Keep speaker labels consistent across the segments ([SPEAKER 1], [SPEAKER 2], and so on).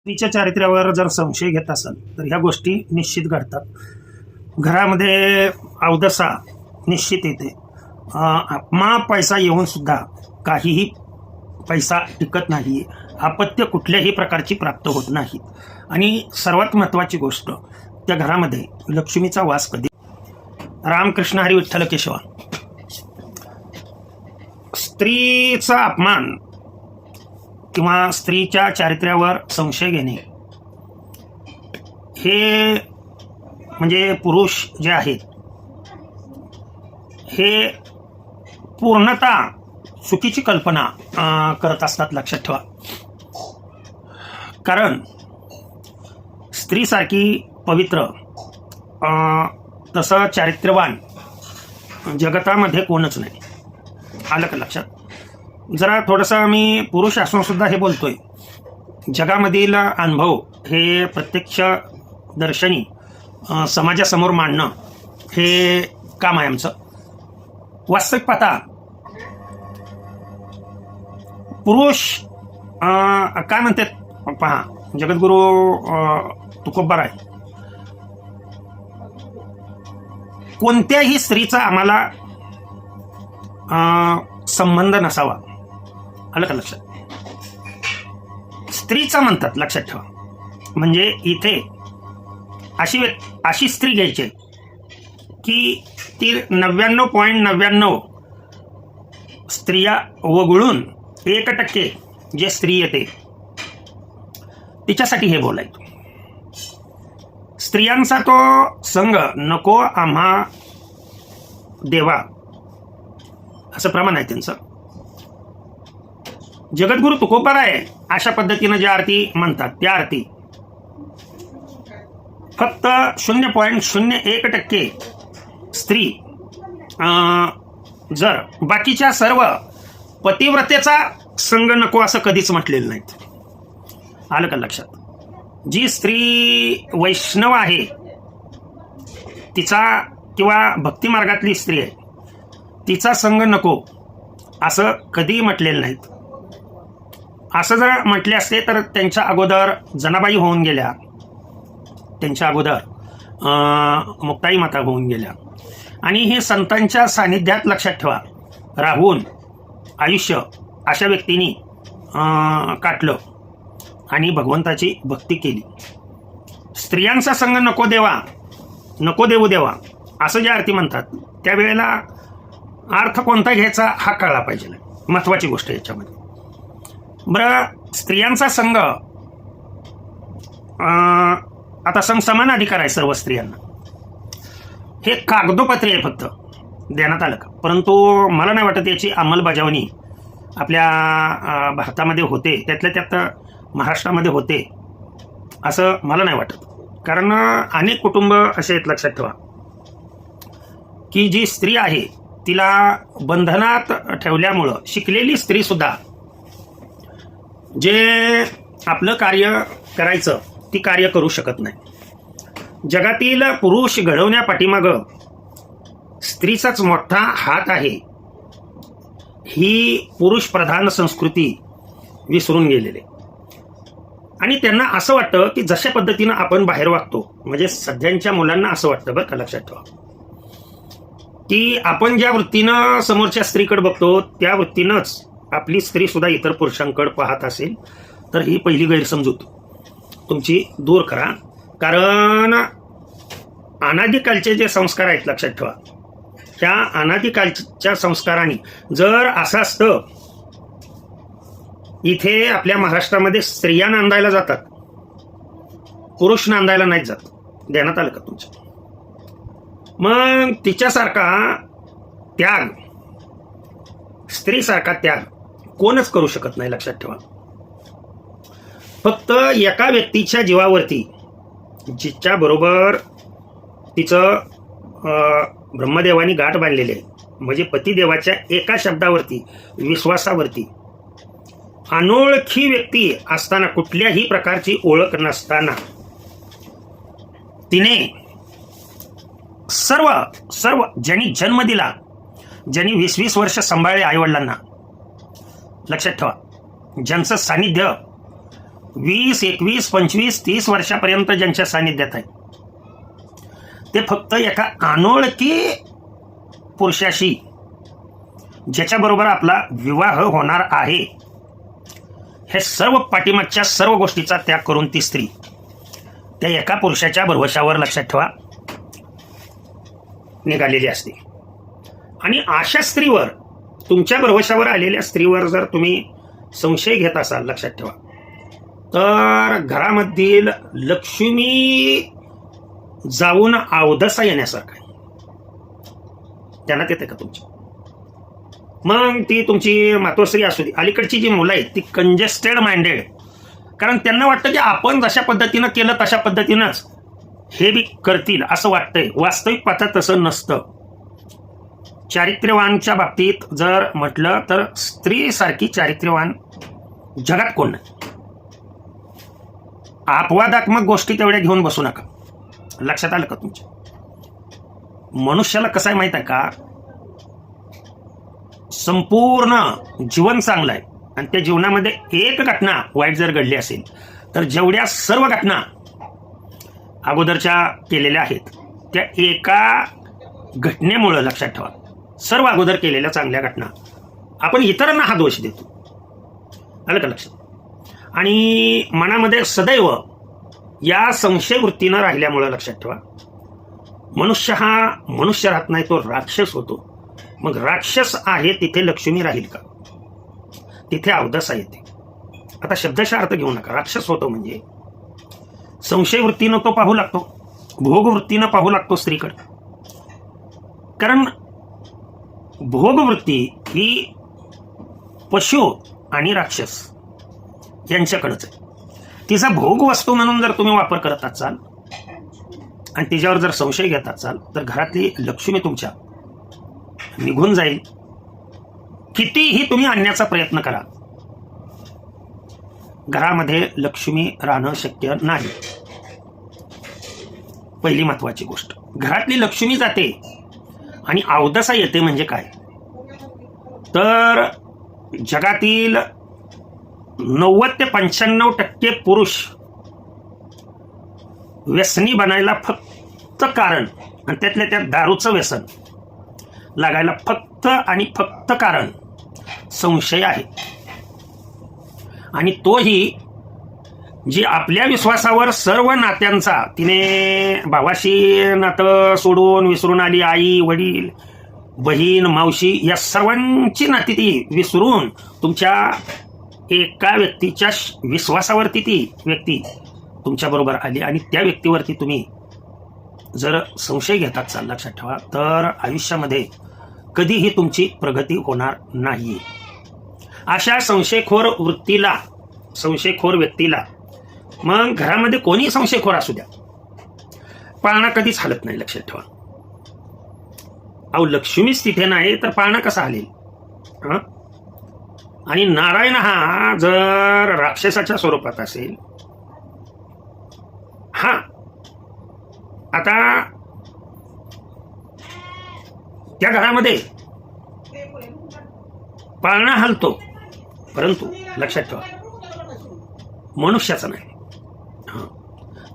[SPEAKER 1] स्त्रीच्या चारित्र्यावर जर संशय घेत असाल तर ह्या गोष्टी निश्चित घडतात. घरामध्ये अवदसा निश्चित येते. मा पैसा येऊन सुद्धा काहीही पैसा टिकत नाही अपत्य कुठल्याही प्रकारची प्राप्त होत नाहीत. आणि सर्वात महत्त्वाची गोष्ट त्या घरामध्ये लक्ष्मीचा वास कधी रामकृष्ण हरी विठ्ठल केशवा स्त्रीचा अपमान किंवा स्त्रीच्या चारित्र्यावर संशय घेणे. हे म्हणजे पुरुष जे आहेत हे पूर्णतः चुकीची कल्पना करत असतात लक्षात ठेवा. कारण स्त्रीसारखी पवित्र अं, तसं चारित्र्यवान जगतामध्ये कोणच नाही. आलं का लक्षात? जरा थोडंसं मी पुरुष असून सुद्धा हे बोलतोय. जगामधील अनुभव हे प्रत्यक्ष दर्शनी समाजासमोर मांडणं हे काम आहे आमचं. वास्तविक पाहता पुरुष काय म्हणतात? पहा जगद्गुरु अं, आहे. कोणत्याही स्त्रीचा आम्हाला संबंध नसावा. आलं का लक्षात? स्त्रीचा म्हणतात लक्षात ठेवा. म्हणजे इथे अशी अशी स्त्री घ्यायची की ती नव्याण्णव पॉईंट नव्याण्णव स्त्रिया वगळून एक टक्के जे स्त्री येते तिच्यासाठी हे बोलायचं. स्त्रियांचा तो संघ नको आम्हा देवा असं प्रमाण आहे त्यांचं. जगद्गुरु तुकोबार आहे अशा पद्धतीनं ज्या आरती म्हणतात त्या आरती. फक्त शून्य पॉईंट शून्य एक टक्के स्त्री अं, जर बाकीच्या सर्व पतिव्रतेचा संघ नको असं कधीच म्हटलेलं नाहीत. आलं का लक्षात? जी स्त्री वैष्णव आहे तिचा किंवा भक्तिमार्गातली स्त्री आहे तिचा संघ नको असं कधीही म्हटलेलं नाहीत. असं जर म्हटले असते तर त्यांच्या अगोदर जनाबाई होऊन गेल्या. त्यांच्या अगोदर मुक्ताई माता होऊन गेल्या. आणि हे संतांच्या सानिध्यात लक्षात ठेवा. राहून आयुष्य अशा व्यक्तींनी काटलं आणि भगवंताची भक्ती केली. स्त्रियांचा संघ नको देवा नको देऊ देवा असं जे आरती म्हणतात त्यावेळेला अर्थ कोणता घ्यायचा हा कळला पाहिजे. महत्त्वाची गोष्ट याच्यामध्ये. बरं स्त्रियांचा संघ. आता सम समान अधिकार आहे सर्व स्त्रियांना. हे कागदोपत्री आहे फक्त. देण्यात आलं का? परंतु मला नाही वाटत याची अंमलबजावणी आपल्या भारतामध्ये होते. त्यातल्या त्यात महाराष्ट्रामध्ये होते. असं मला नाही वाटत. कारण अनेक कुटुंब असे आहेत लक्षात ठेवा. की जी स्त्री आहे तिला बंधनात ठेवल्यामुळं शिकलेली स्त्रीसुद्धा जे आपलं कार्य करायचं ती कार्य करू शकत नाही. जगातील पुरुष घडवण्या पाठीमागं स्त्रीचाच मोठा हात आहे. ही पुरुष प्रधान संस्कृती विसरून गेलेले. आणि त्यांना असं वाटतं की जशा पद्धतीनं आपण बाहेर वागतो म्हणजे सध्यांच्या मुलांना असं वाटतं बरं का लक्षात ठेवा. की आपण ज्या वृत्तीनं समोरच्या स्त्रीकडे बघतो त्या वृत्तीनंच आपली स्त्री सुद्धा इतर पुरुषांकडे पाहत असेल तर ही पहिली गैरसमजूत. तुमची दूर करा. कारण अनादिकालचे जे संस्कार आहेत लक्षात ठेवा. त्या अनादिकालच्या संस्काराने जर असं असतं इथे आपल्या महाराष्ट्रामध्ये स्त्रिया नांदायला जातात पुरुष नांदायला नाहीत जात. देण्यात आलं का तुमचं मग तिच्यासारखा त्याग स्त्रीसारखा त्याग कोणच करू शकत नाही लक्षात ठेवा. फक्त एका व्यक्तीच्या जीवावरती जिच्या बरोबर तिचं ब्रह्मदेवानी गाठ बांधलेली आहे म्हणजे पतिदेवाच्या एका शब्दावरती विश्वासावरती अनोळखी व्यक्ती असताना कुठल्याही प्रकारची ओळख नसताना तिने सर्व सर्व ज्यांनी जन्म दिला ज्यांनी वीस वीस वर्ष सांभाळले आईवडिलांना लक्षात ठेवा. ज्यांचं सानिध्य वीस एकवीस पंचवीस तीस वर्षापर्यंत ज्यांच्या सानिध्यात आहे ते फक्त एका अनोळखी पुरुषाशी ज्याच्याबरोबर आपला विवाह होणार आहे हे सर्व पाठीमागच्या सर्व गोष्टीचा त्याग करून ती स्त्री त्या एका पुरुषाच्या भरवशावर लक्षात ठेवा निघालेली असते. आणि अशा स्त्रीवर तुमच्या भरवशावर आलेल्या स्त्रीवर जर तुम्ही संशय घेत असाल लक्षात ठेवा. तर घरामधील लक्ष्मी जाऊन अवधसा येण्यासारखं आहे. ध्यानात येते का तुमची? मग ती तुमची मातोश्री असू दे. अलीकडची जी मुलं आहेत ती कंजेस्टेड माइंडेड कारण त्यांना वाटतं की आपण जशा पद्धतीनं केलं तशा पद्धतीनंच हे बी करतील असं वाटतंय. वास्तविक पात्र तसं नसतं. चारित्र्यवानच्या बाबतीत जर म्हटलं तर स्त्रीसारखी चारित्र्यवान जगात कोण नाही? अपवादात्मक गोष्टी तेवढ्या घेऊन बसू नका. लक्षात आलं का तुमच्या? मनुष्याला कसं आहे माहीत आहे का? संपूर्ण जीवन चांगलं आहे आणि त्या जीवनामध्ये एक घटना वाईट जर घडली असेल तर जेवढ्या सर्व घटना अगोदरच्या केलेल्या आहेत त्या एका घटनेमुळं लक्षात ठेवा. सर्व अगोदर केलेल्या चांगल्या घटना. आपण इतरांना हा दोष देतो. आलं का लक्षात? आणि मनामध्ये सदैव या संशय वृत्तीनं राहिल्यामुळं लक्षात ठेवा. मनुष्य हा मनुष्य राहत नाही तो राक्षस होतो. मग राक्षस आहे तिथे लक्ष्मी राहील का? तिथे अवदसा येते. आता शब्दशा अर्थ घेऊ नका. राक्षस होतो म्हणजे संशय वृत्तीनं तो पाहू लागतो. भोगवृत्तीनं पाहू लागतो स्त्रीकडे. कारण भोगवृत्ती ही पशु आणि राक्षस यांच्याकडंच आहे. तिचा भोग वस्तू म्हणून जर तुम्ही वापर करत असाल आणि तिच्यावर जर संशय घेत असाल तर घरातली लक्ष्मी तुमच्या निघून जाईल. कितीही तुम्ही आणण्याचा प्रयत्न करा घरामध्ये लक्ष्मी राहणं शक्य नाही. पहिली महत्वाची गोष्ट घरातली लक्ष्मी जाते. आणि अवदसा येते म्हणजे काय? तर जगातील नव्वद ते पंच्याण्णव टक्के पुरुष व्यसनी बनायला फक्त कारण आणि त्यातल्या त्यात दारूचं व्यसन लागायला फक्त आणि फक्त कारण संशय आहे. आणि तोही जी आपल्या विश्वासावर सर्व नात्यांचा तिने भावाशी नातं सोडून विसरून आली आई वडील बहीण मावशी या सर्वांची नाती ती विसरून तुमच्या एका व्यक्तीच्या श- विश्वासावरती ती व्यक्ती तुमच्याबरोबर आली आणि त्या व्यक्तीवरती तुम्ही जर संशय घेतात चाल लक्षात ठेवा तर आयुष्यामध्ये कधीही तुमची प्रगती होणार नाही. अशा संशयखोर वृत्तीला संशयखोर व्यक्तीला मग घरामध्ये कोणी संशयखोर असू द्या. पाळणा कधीच हलत नाही लक्षात ठेवा. अहो लक्ष्मीच तिथे नाही तर पाळणा कसा हलेल? आणि नारायण हा जर राक्षसाच्या स्वरूपात असेल. हा. आता त्या घरामध्ये पाळणा हलतो. परंतु लक्षात ठेवा मनुष्याचा नाही.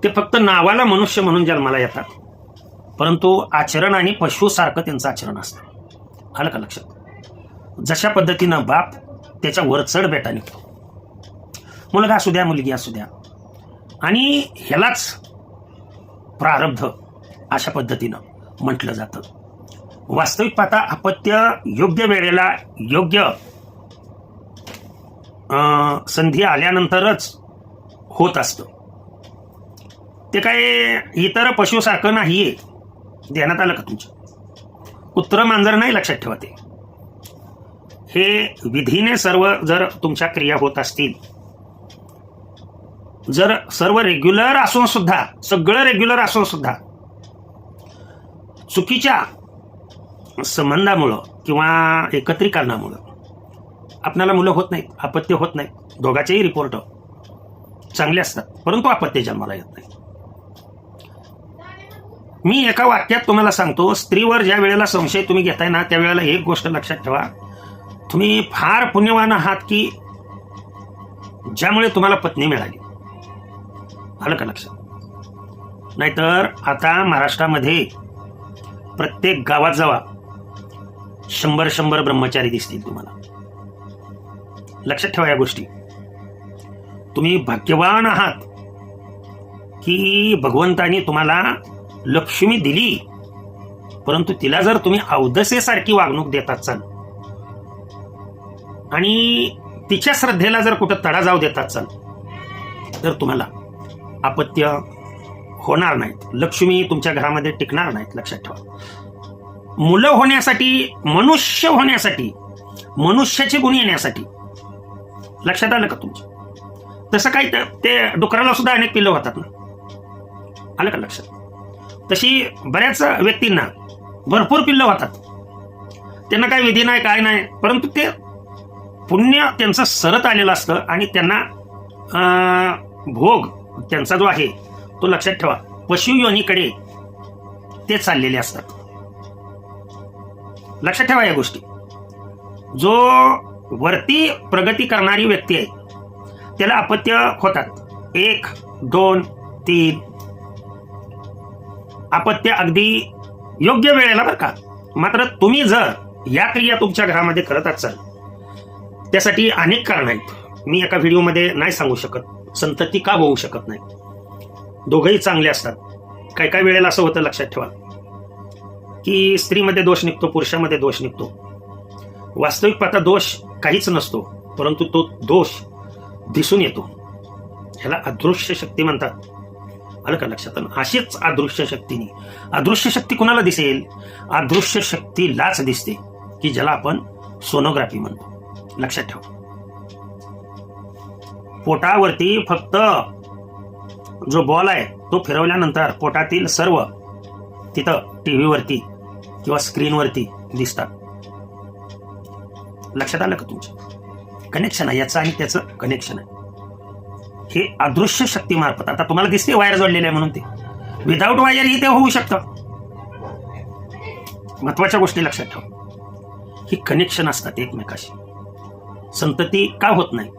[SPEAKER 1] ते फक्त नावाला मनुष्य म्हणून जन्माला येतात. परंतु आचरण आणि पशुसारखं त्यांचं आचरण असतं. आलं का लक्षात? जशा पद्धतीनं बाप त्याच्या वरचढ बेटा निघतो. मुलगा असू द्या मुलगी असू द्या. आणि ह्यालाच प्रारब्ध अशा पद्धतीनं म्हटलं जातं. वास्तविक पाहता अपत्य योग्य वेळेला योग्य अं, संधी आल्यानंतरच होत असतं. ते काय इतर पशुसारखं नाहीये. ध्यानात आलं का तुमच्या? कुत्र मांजर नाही लक्षात ठेवा ते हे विधीने सर्व जर तुमच्या क्रिया होत असतील जर सर्व रेग्युलर असून सुद्धा सगळं रेग्युलर असून सुद्धा चुकीच्या संबंधामुळं किंवा एकत्रीकरणामुळं आपणाला मुलं होत नाहीत अपत्य होत नाहीत. दोघांचेही रिपोर्ट चांगले असतात परंतु अपत्य जन्माला येत नाही मी एका वाक्यात तुम्हाला सांगतो स्त्रीवर ज्या वेळेला संशय तुम्ही घेताय ना त्यावेळेला एक गोष्ट लक्षात ठेवा. तुम्ही फार पुण्यवान आहात की ज्यामुळे तुम्हाला पत्नी मिळाली. आलं का लक्षात? नाहीतर आता महाराष्ट्रामध्ये प्रत्येक गावात जावा. शंभर शंभर ब्रह्मचारी दिसतील तुम्हाला. लक्षात ठेवा या गोष्टी. तुम्ही भाग्यवान आहात की भगवंतानी तुम्हाला लक्ष्मी दिली. परंतु तिला जर तुम्ही अवदसेसारखी वागणूक देत असाल आणि तिच्या श्रद्धेला जर कुठं तडा जाऊ देत असाल तर तुम्हाला अपत्य होणार नाहीत. लक्ष्मी तुमच्या घरामध्ये टिकणार नाहीत लक्षात ठेवा. मुलं होण्यासाठी मनुष्य होण्यासाठी मनुष्याचे गुण येण्यासाठी लक्षात आलं का तुमचं? तसं काही ते- ते डुकराला सुद्धा अनेक पिल्लं होतात ना? आलं का लक्षात? तशी बऱ्याच व्यक्तींना भरपूर पिल्लं होतात त्यांना काही विधी नाही काय नाही परंतु ते पुण्य त्यांचं सरत आलेलं असतं आणि त्यांना अं, भोग त्यांचा जो आहे तो लक्षात ठेवा. पशुयोनीकडे ते चाललेले असतात. लक्षात ठेवा या गोष्टी. जो वरती प्रगती करणारी व्यक्ती आहे त्याला अपत्य होतात. एक दोन तीन अपत्य अगदी योग्य वेळेला बरं का. मात्र तुम्ही जर या क्रिया तुमच्या घरामध्ये करत असाल त्यासाठी अनेक कारण आहेत. मी एका व्हिडिओमध्ये नाही सांगू शकत. संतती का होऊ शकत नाही? दोघंही चांगले असतात. काय काय वेळेला असं होतं लक्षात ठेवा की स्त्रीमध्ये दोष निघतो पुरुषामध्ये दोष निघतो. वास्तविक पाहता दोष काहीच नसतो परंतु तो दोष दिसून येतो. ह्याला अदृश्य शक्ती म्हणतात. आलं का लक्षात अशीच अदृश्य शक्तीने. अदृश्य शक्ती कुणाला दिसेल? अदृश्य शक्तीलाच दिसते की ज्याला आपण सोनोग्राफी म्हणतो. लक्षात ठेवा. पोटावरती फक्त जो बॉल आहे तो फिरवल्यानंतर पोटातील सर्व तिथं टीव्हीवरती किंवा स्क्रीनवरती दिसतात. लक्षात आलं का तुमचं? कनेक्शन आहे याचं आणि त्याचं कनेक्शन आहे. हे अदृश्य शक्तीमार्फत आता तुम्हाला दिसते वायर जोडलेले आहे म्हणून ते. विदाऊट वायर ही ते होऊ शकतं. महत्त्वाच्या गोष्टी लक्षात ठेवा. ही कनेक्शन असतात एकमेकाशी. संतती का होत नाही?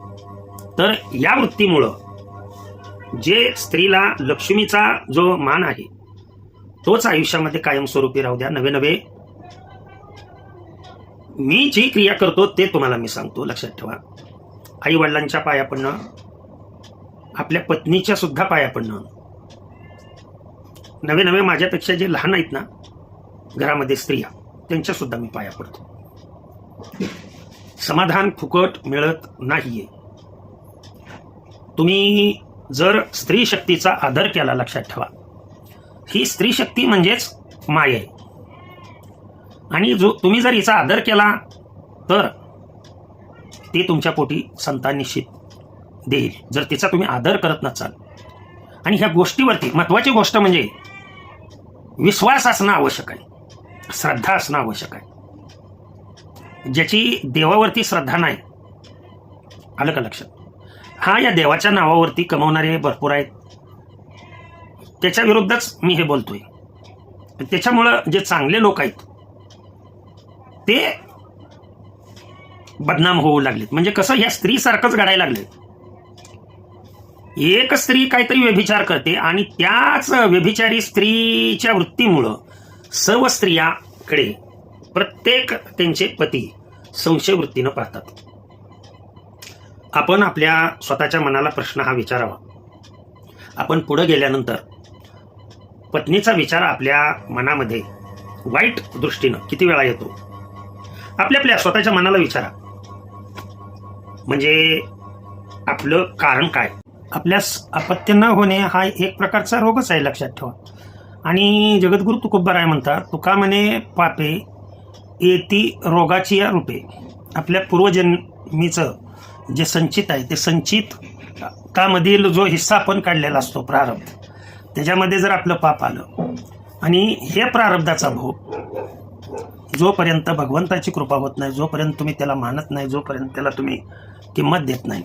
[SPEAKER 1] तर या वृत्तीमुळं जे स्त्रीला लक्ष्मीचा जो मान आहे तोच आयुष्यामध्ये कायमस्वरूपी राहू द्या. नवे नवे मी जी क्रिया करतो ते तुम्हाला मी सांगतो. लक्षात ठेवा. आई वडिलांच्या पाया पडणं आपल्या पत्नीच्या सुद्धा पाया पडणं. नवे नवे माझ्यापेक्षा जे लहान आहेत ना घरामध्ये स्त्रिया त्यांच्या सुद्धा मी पाया पडतो. समाधान फुकट मिळत नाहीये. तुम्ही जर स्त्री शक्तीचा आदर केला लक्षात ठेवा. ही स्त्री शक्ती म्हणजेच माय. आहे आणि जो तुम्ही जर हिचा आदर केला तर ती तुमच्या पोटी संतान निश्चित देईल. जर तिचा तुम्ही आदर करत नसाल. आणि ह्या गोष्टीवरती महत्त्वाची गोष्ट म्हणजे विश्वास असणं आवश्यक आहे. श्रद्धा असणं आवश्यक आहे. ज्याची देवावरती श्रद्धा नाही. आलं का लक्षात? हा या देवाच्या नावावरती कमवणारे भरपूर आहेत. त्याच्या विरुद्धच मी हे बोलतोय. त्याच्यामुळं जे चांगले लोक आहेत ते बदनाम होऊ लागलेत. म्हणजे कसं या स्त्रीसारखंच घडायला लागले एक स्त्री काहीतरी व्यभिचार करते आणि त्याच व्यभिचारी स्त्रीच्या वृत्तीमुळं सर्व स्त्रियाकडे प्रत्येक त्यांचे पती संशय वृत्तीनं पाहतात. आपण आपल्या स्वतःच्या मनाला प्रश्न हा विचारावा. आपण पुढे गेल्यानंतर पत्नीचा विचार आपल्या मनामध्ये वाईट दृष्टीनं किती वेळा येतो? आपल्या आपल्या स्वतःच्या मनाला विचारा. म्हणजे आपलं कारण काय? आपल्यास अपत्य न होणे हा एक प्रकारचा रोगच आहे लक्षात ठेवा. आणि जगद्गुरु तुकोबाराय म्हणतात तुका म्हणे पापे येती रोगाची या रूपे. आपल्या पूर्वजन्मीचं जे संचित आहे ते संचित कामधील जो हिस्सा आपण काढलेला असतो प्रारब्ध. त्याच्यामध्ये जर आपलं पाप आलं आणि हे प्रारब्धाचा भोग जोपर्यंत भगवंताची कृपा होत नाही जोपर्यंत तुम्ही त्याला मानत नाही जोपर्यंत त्याला तुम्ही किंमत देत नाही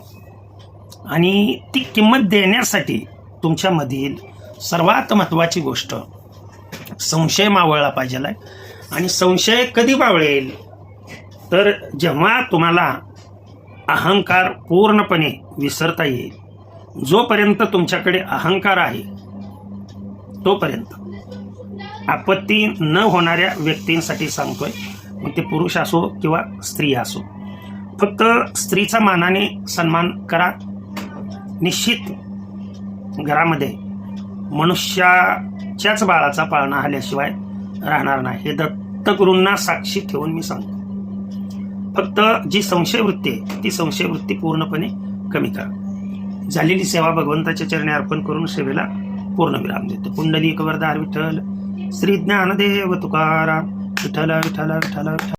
[SPEAKER 1] आणि ती किंमत देण्यासाठी तुमच्यामधील सर्वात महत्त्वाची गोष्ट संशय मावळला पाहिजे आणि संशय कधी मावळेल? तर जेव्हा तुम्हाला अहंकार पूर्णपणे विसरता येईल जोपर्यंत तुमच्याकडे अहंकार आहे तोपर्यंत. आपत्ती न होणाऱ्या व्यक्तींसाठी सांगतोय मग ते पुरुष असो किंवा स्त्री असो. फक्त स्त्रीचा मानाने सन्मान करा निश्चित घरामध्ये मनुष्याच्याच बाळाचा पाळणा आल्याशिवाय राहणार नाही. हे दत्तगुरूंना साक्षी ठेवून मी सांगतो. फक्त जी संशय वृत्ती आहे ती संशय वृत्ती पूर्णपणे कमी करा. झालेली सेवा भगवंताच्या चरणी अर्पण करून सेवेला पूर्णविराम देतो. कुंडली कवरदार विठ्ठल श्री ज्ञानदेव तुकाराम विठ्ठल विठ्ठल विठ्ठल विठ्ठल.